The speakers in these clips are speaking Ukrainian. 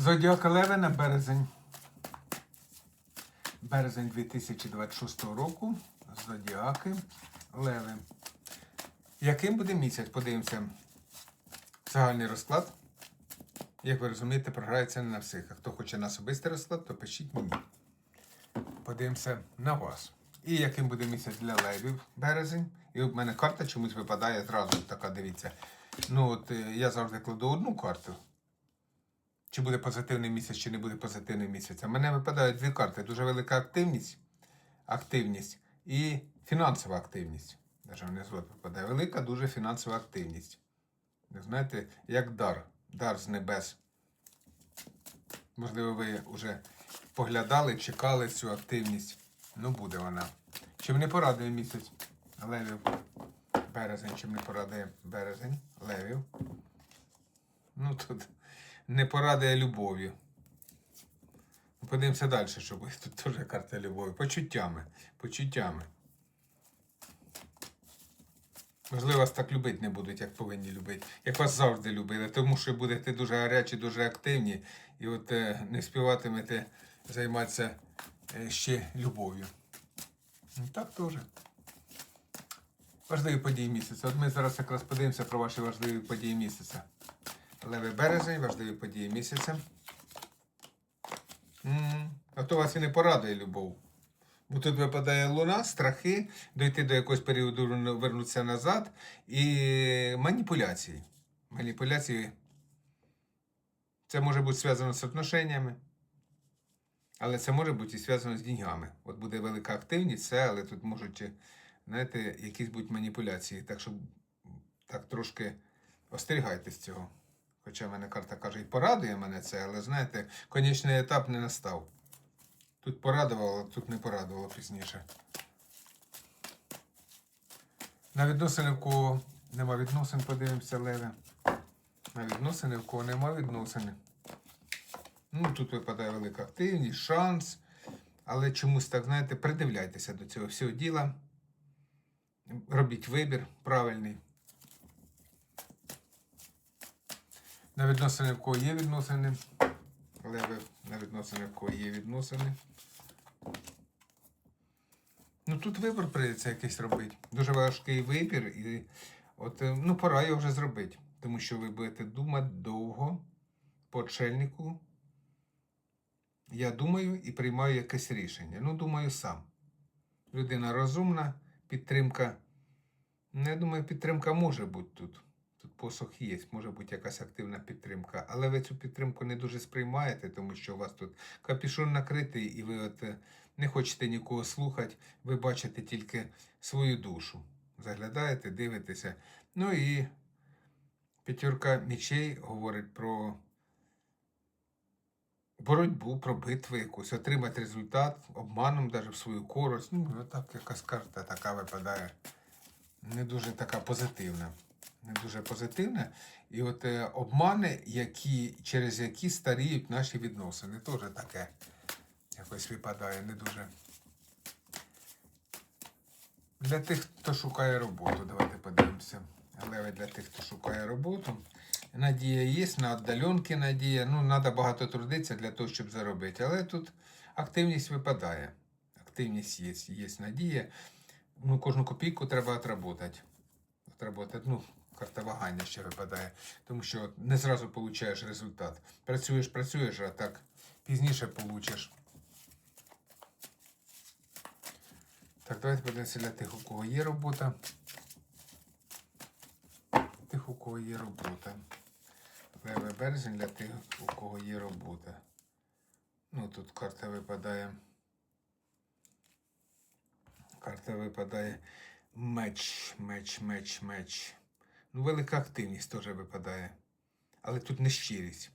Зодіака Леви на березень. Березень 2026 року. Зодіаки Леви. Яким буде місяць? Подивимося. Загальний розклад. Як ви розумієте, програється не на всіх. А хто хоче на особистий розклад, то пишіть мені. Подивимося на вас. І яким буде місяць для левів березень. І в мене карта чомусь випадає зразу така, дивіться. Ну от е, я завжди кладу одну карту. Чи буде позитивний місяць, чи не буде позитивний місяць. А мене випадають дві карти. Дуже велика активність, активність і фінансова активність. Даже внизу випадає. Велика дуже фінансова активність. Знаєте, як дар. Дар з небес. Можливо, ви вже поглядали, чекали цю активність. Ну, буде вона. Чим не порадує місяць левів? Березень, чим не порадує березень левів. Ну тут не порадує любов'ю. Ну, Подивимося далі, що буде. Тут теж карта любові. Почуттями. Почуттями. Можливо, вас так любити не будуть, як повинні любити. Як вас завжди любили, тому що будете дуже гарячі, дуже активні, і от е, не співатимете займатися е, ще любов'ю. Ну, Так теж. Важливі події місяця. От ми зараз якраз подивимося про ваші важливі події місяця. Левий березень, важливі події місяця. А то вас і не порадує любов. Бо тут випадає луна, страхи, дойти до якогось періоду, вернутися назад і маніпуляції. Маніпуляції. Це може бути зв'язано з отношеннями, але це може бути і зв'язано з деньгами. От буде велика активність, все, але тут можуть, знаєте, якісь будуть маніпуляції. Так що так трошки остерігайтесь цього. Хоча в мене карта каже, і порадує мене це, але знаєте, конечний етап не настав. Тут порадувало, тут не порадувало пізніше. На відносини, в кого нема відносин, подивимося, Леве. На відносини, в кого нема відносини. Ну, тут випадає велика активність, шанс. Але чомусь так, знаєте, придивляйтеся до цього всього діла. Робіть вибір правильний. На відносини, в кого є відносини. Леви на відносини, в кого є відносини. Ну тут вибір прийдеться якийсь робити. Дуже важкий вибір, і от е, ну пора його вже зробити. Тому що ви будете думати довго по чельнику. Я думаю і приймаю якесь рішення. Ну, думаю, сам. Людина розумна, підтримка. Ну, я думаю, підтримка може бути тут. Тут посох є, може бути якась активна підтримка. Але ви цю підтримку не дуже сприймаєте, тому що у вас тут капішон накритий, і ви от е, не хочете нікого слухати, ви бачите тільки свою душу. Заглядаєте, дивитеся. Ну і п'ятірка мічей говорить про боротьбу, про битву якусь, отримати результат обманом навіть в свою користь. Ну, отак якась карта така випадає. Не дуже така позитивна. Не дуже позитивна. І от е, обмани, які, через які старіють наші відносини. Теж таке якось випадає, не дуже. Для тих, хто шукає роботу, давайте подивимося. Але для тих, хто шукає роботу. Надія є, на віддаленки надія. Ну, треба багато трудитися для того, щоб заробити. Але тут активність випадає. Активність є, є надія. Ну, кожну копійку треба отработати. Отработати. Ну, карта вагання ще випадає. Тому що не зразу получаєш результат. Працюєш, працюєш, а так пізніше получиш. Так, давайте подивимося для тих, у кого є робота. Тих, у кого є робота. Левий березень для тих, у кого є робота. Ну, тут карта випадає. Карта випадає меч, меч, меч, меч. Ну, велика активність теж випадає. Але тут нещирість.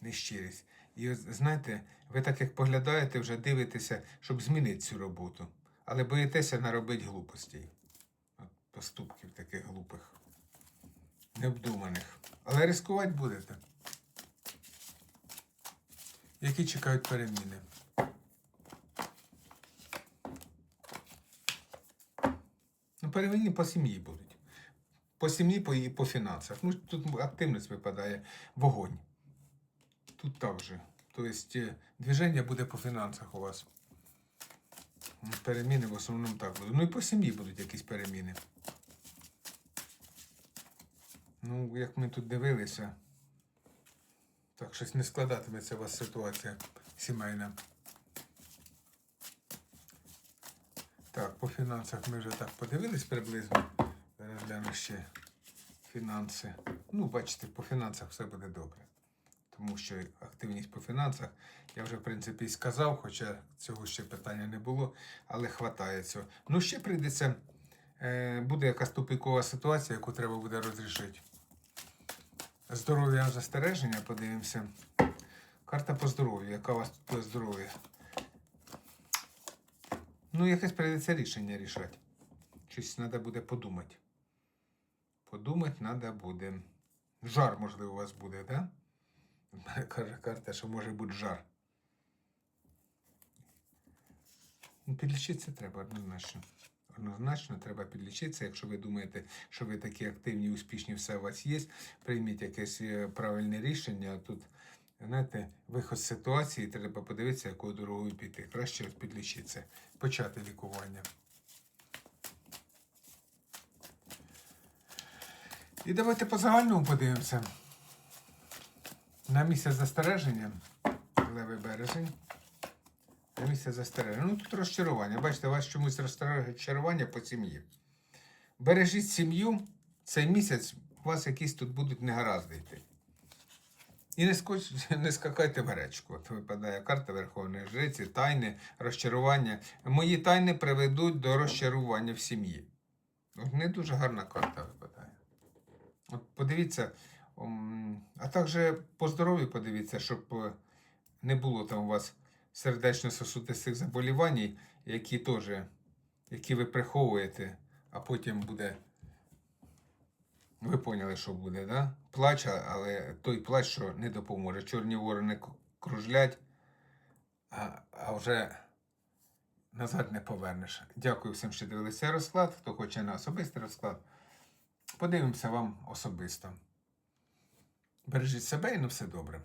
Нещирість. І знаєте, ви так як поглядаєте, вже дивитеся, щоб змінити цю роботу. Але боїтеся наробити глупостей. От поступків таких глупих, необдуманих. Але ризикувати будете. Які чекають переміни. Ну, переміни по сім'ї будуть. По сім'ї, по, і по фінансах. Ну, тут активність випадає вогонь. тут так же. Тобто е, движення буде по фінансах у вас. Переміни в основному так будуть. Ну і по сім'ї будуть якісь переміни. Ну, як ми тут дивилися, так щось не складатиметься у вас ситуація сімейна. Так, по фінансах ми вже так подивились приблизно. Гляну ще фінанси. Ну, бачите, по фінансах все буде добре. Тому що активність по фінансах, я вже, в принципі, і сказав, хоча цього ще питання не було, але хватає цього. Ну, ще прийдеться, е, буде якась тупікова ситуація, яку треба буде розрішити. Здоров'я застереження, подивимося. Карта по здоров'ю. Яка у вас тут по здоров'я? Ну, якесь прийдеться рішення рішати. Щось треба буде подумати. Подумати треба буде. Жар, можливо, у вас буде, так? Да? Каже карта, що може бути жар. Ну, підлічитися треба однозначно. Однозначно треба підлічитися. Якщо ви думаєте, що ви такі активні, успішні, все у вас є, прийміть якесь е, правильне рішення. А Тут, знаєте, виход з ситуації, треба подивитися, якою дорогою піти. Краще підлічитися, почати лікування. І давайте по загальному подивимося. На місце застереження, левий березень. На місце застереження. Ну тут розчарування. Бачите, у вас чомусь розчарування по сім'ї. Бережіть сім'ю, цей місяць у вас якісь тут будуть негаразди йти. І не, скоч... не скакайте в гречку. От випадає карта Верховної Жриці, тайни, розчарування. Мої тайни приведуть до розчарування в сім'ї. Не дуже гарна карта випадає. Подивіться, а також по здоров'ю подивіться, щоб е, не було там у вас сердечно-сосудистих заболівань, які теж, які ви приховуєте, а потім буде. Ви поняли, що буде, да? Плач, але той плач, що не допоможе. Чорні ворони кружлять, а, а вже назад не повернеш. Дякую всім, що дивилися розклад. Хто хоче на особистий розклад, подивимося вам особисто. Бережіть себе і на все добре.